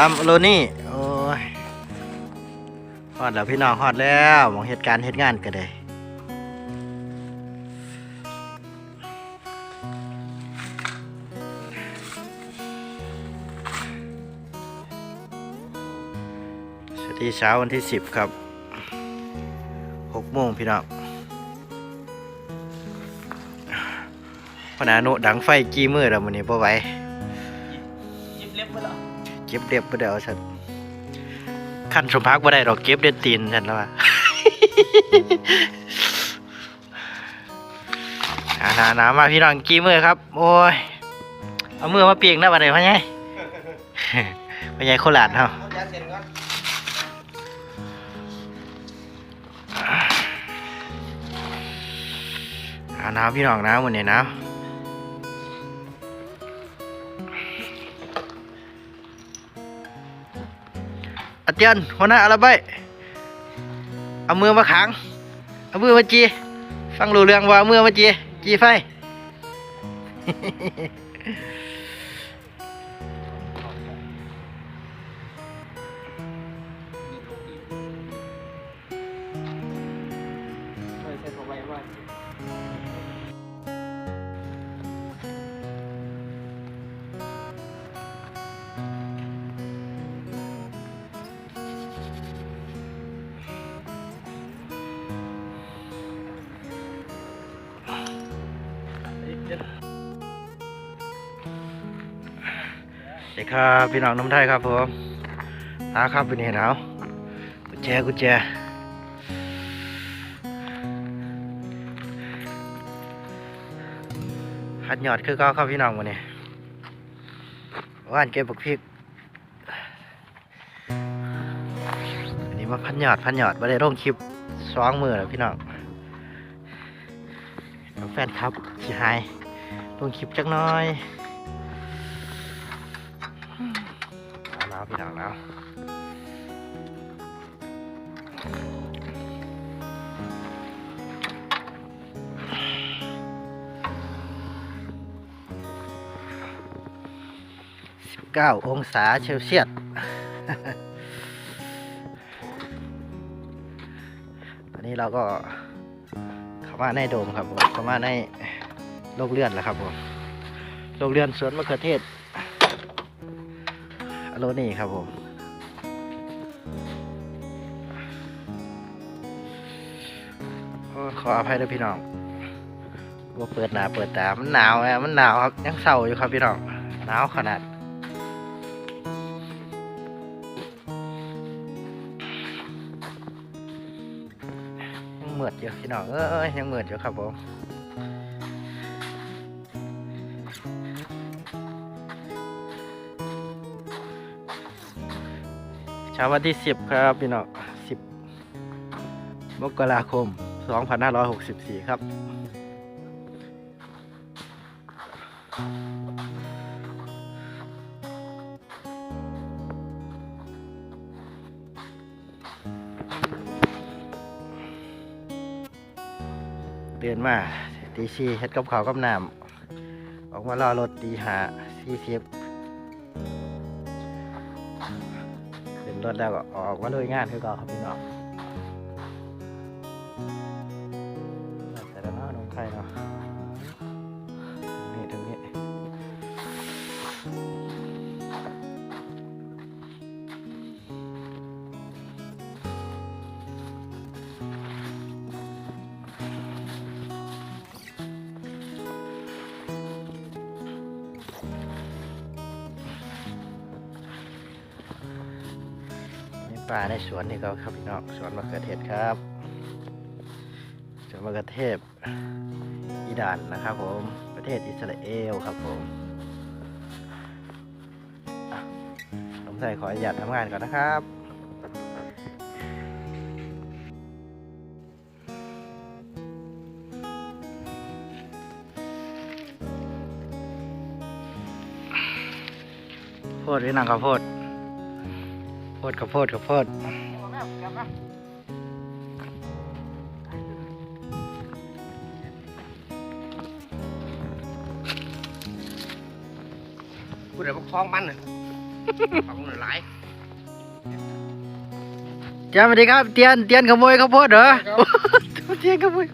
ตามโลนี่โอ้ยฮอดแล้วพี่น้องฮอดแล้วมองเหตุการณ์เหตุงานก็ได้สวัสดีเช้าวันที่สิบครับหกโมงพี่น้องพนานุดังไฟกี้มือแล้วมันนี้พอไหว เก็บเรียบบ่ได้เอาฉันขั้นสมพักบ่ได้ดอกเก็บเด็ดตีนฉันแล้วว่าอาหนาหนามาพี่น้องกี่มือครับ โอ้ย เอามือมาเปียงนะบัดนี้พ่อใหญ่พ่อใหญ่โคราชเฮาอายาเสร็จก่อนอาหนาวพี่น้องหนาวมื้อนี้หนา อาเจียนหัวหน้าอะไรใบเอามือมาขัง เอามือมาจี ฟังรู้เรื่องว่าเอามือมาจี จีไฟ ดีครับพี่น้องน้ำไทยครับผมตาครับเป็นเห็นหนาวกุญแจกุญแจหัดหยอดคือเก็ครับพี่น้องวันนี้ว่านเก็บบักพริกอันนี้มาพันหยอดพันหยอดมาได้ร่งคลิปสองมือแล้วพี่น้องแฟนครับสิหายลงคลิปจักน้อย หนาวพี่น้องหนาวสิบเก้าองศาเซลเซียสตอนนี้เราก็เข้ามาในโดมครับผมเข้ามาในโลกเลื่อนแล้วครับผมโลกเลื่อนสวนมะเขือเทศอ โลนี่ครับผมขออภัยด้วยพี่น้องว่าเปิดหนาเปิดตา มันหนาวไงมันหนาวครับ ยังเศร้าอยู่ครับพี่น้อง หนาวขนาด ยังเหมือดอยู่พี่น้อง เอ้ยยังเหมือดอยู่ครับผม ช้าวันที่ 10 ครับพี่น้อง10 มกราคม 2564 ครับ เตือนมาตีชีเฮ็ดกับข้าวกับน้ำออกมารอรถตีหาสี่สิบ ขึ้นรถแล้วก็ออกมาลุยงานคือเก่าครับพี่น้อง ป่าในสวนนี่ก็ครับพี่น้องสวนมะเขือเทศครับสวนมะเขือเทศอิหร่านนะครับผมประเทศอิสราเอลครับผมผมใส่ขออนุญาตทำงานก่อนนะครับโพดหรือนังข้าวโพด โพดข้าวโพดข้าวโพดกูเดี๋ยวพกท้องมันน่ะของหลายจ้าสวัสดีครับเตียนเตียนขโมยข้าวโพดเหรอเตียนขโมย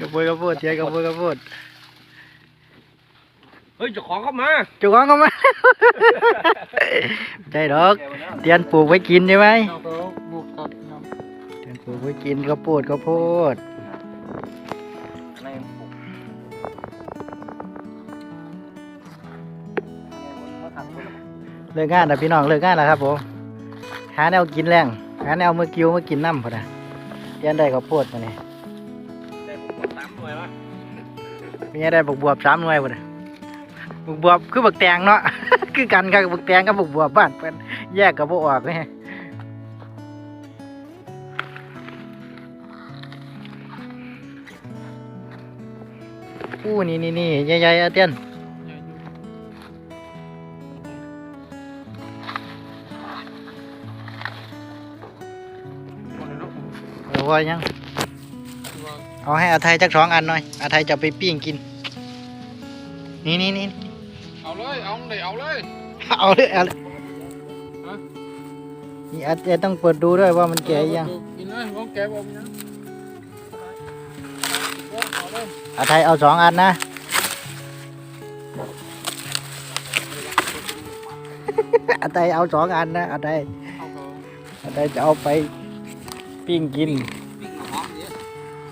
ขโมยข้าวโพดเตียนขโมยข้าวโพดเฮ้ยเจ้าของเข้ามาเจุกของก็มาใช่ดอกเตียนปลูกไว้กินใช่ไหมเราก็บุกกับน้ำเตียนปลูกไว้กินข้าวโพดข้าวโพดอะไรบุกเลิกงานแล้วพี่น้องเลิกงานแล้วครับผมหาแนวกินแรงหาแนวเมื่อกิ้วเมื่อกินน้ำพอนะเตียนได้ข้าวโพดมาเนี่ยได้บุกตามหน่วยวะมีได้บักบวบสามหน่วยพอนะ บักบวบคือบักแตงเนาะ คือกันกับบักแตงกับบักบวบบ้านเพิ่นแยกกับบ่ออกเลยอู้นี่นี่นี่ใหญ่ๆอะเตียนเออว่ายังเอาให้อาไทยจักสองอันหน่อยอาไทยจะไปปิ้งกิน นี่นี่นี่ เอาเลย เอาเลยเอาเลยเอาเลยเอาเลยนี่อาเจต้องเปิดดูด้วยว่ามันแก่ยังกินเลยลองแกะผมนะเอาเลยอาไทยเอาสองอันนะอาไทยเอาสองอันนะอาไทยเอาเขาอาไทยจะเอาไปปิ้งกินปิ้งหอมดิ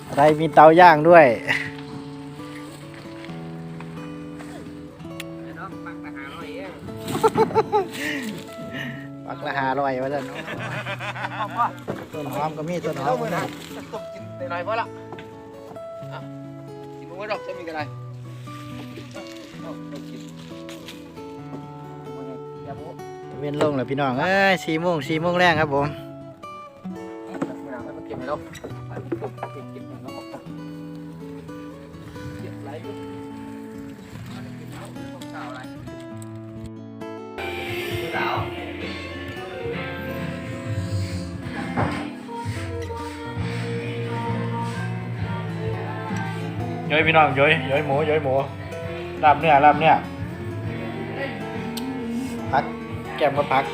อาไทยมีเตาย่างด้วย ปักละหาร้อยว่าจะเนาะต้นหอมก็มีต้นหอมก็มีตกกินหน่อยพอละกินมันก็ดอกจะมีอะไรกินเว้นลงแล้วพี่น้องเอ้ยสี่โมงสี่โมงแรงครับผม ย้อยพี่น้องย้อยย้อยหมูย้อยหมูลาบเนื้อลาบเนื้อพักแก้มมาพัก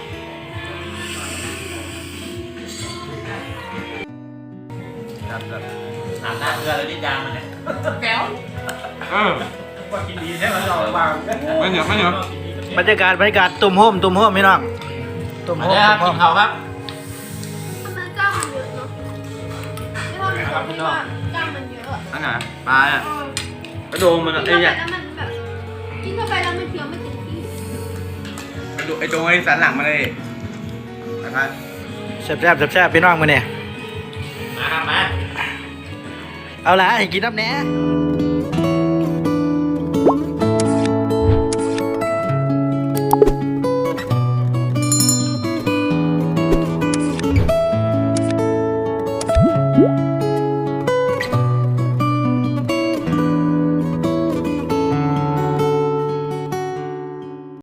อาบน้ำเกลือแล้วดิจางมันเนี่ยแก้วเออว่ากินดีใช่ไหมเราวางไม่เหนียวไม่เหนียวบรรยากาศบรรยากาศตุ่มโฮมตุ่มโฮมพี่น้องตุ่มมาโฮมได้ครับตุ่กิมนโฮมเขาครับทำไมกล้ามมันเยอะเนาะไม่เท่าที่คนที่ว่ากล้ามมันเยอะ อะอันไหนปลาอะกระโดงมันกิอะนไอ้เข้าไปเนี่ยแล้วมันแบบกินเข้าไปแล้วมันเคี้ยวไม่เต็มที่กระโดงไอ้โดงไอ้สันหลังมาเลยนะครับแซ่บแซ่บแซ่บแซ่บพี่น้องมาเนี่ยมาครับมาเอาละให้กินน้ำแหน่